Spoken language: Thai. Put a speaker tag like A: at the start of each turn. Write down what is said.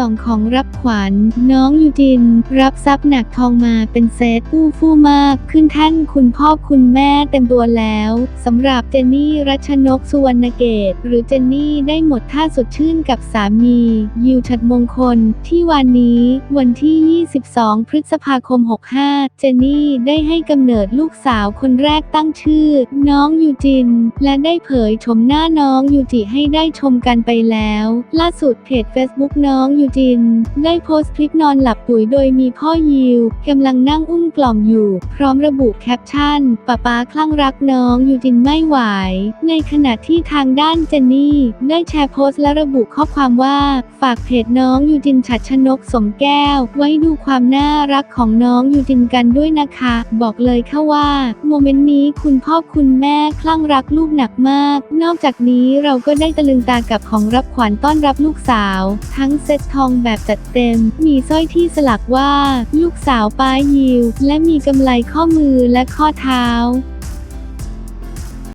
A: 2ของรับขวัญน้องยูจิน รับทรัพย์หนักทองมาเป็นเซตอู้ฟู่มาก ขึ้นท่านคุณพ่อคุณแม่เต็มตัวแล้วสำหรับเจนนี่รัชนกสุวรรณเกต หรือเจนนี่ได้หมดท่าสดชื่นกับสามี ยิวชัดมงคล ที่วันนี้วันที่ 22 พฤษภาคม 65 เจนนี่ได้ให้กำเนิดลูกสาวคนแรกตั้งชื่อ น้องยูจิน และได้เผยชมหน้าน้องยูจิให้ได้ชมกันไปแล้ว ล่าสุดเพจ Facebook น้องยูจิน ได้โพสต์คลิปนอนหลับปุ๋ยโดยมีพ่อยิวกำลังนั่งอุ้มกล่อมอยู่ พร้อมระบุแคปชั่นป้าป๊าคลั่งรักน้องยูจินไม่ไหว ในขณะที่ทางด้านเจนนี่ ได้แชร์โพสต์และระบุข้อความว่า ฝากเพจน้องยูจินฉัดชนกสมแก้ว ไว้ดูความน่ารักของน้องยูจินกันด้วยนะคะ บอกเลยค่ะว่า โมเมนต์นี้คุณพ่อคุณแม่คลั่งรักลูกหนักมาก นอกจากนี้เราก็ได้ตะลึงตากับของรับขวัญต้อนรับลูกสาว ทั้งเซตทองแบบจัดเต็ม มีสร้อยที่สลักว่า ลูกสาวป้ายิว และมีกำไลข้อมือและข้อเท้า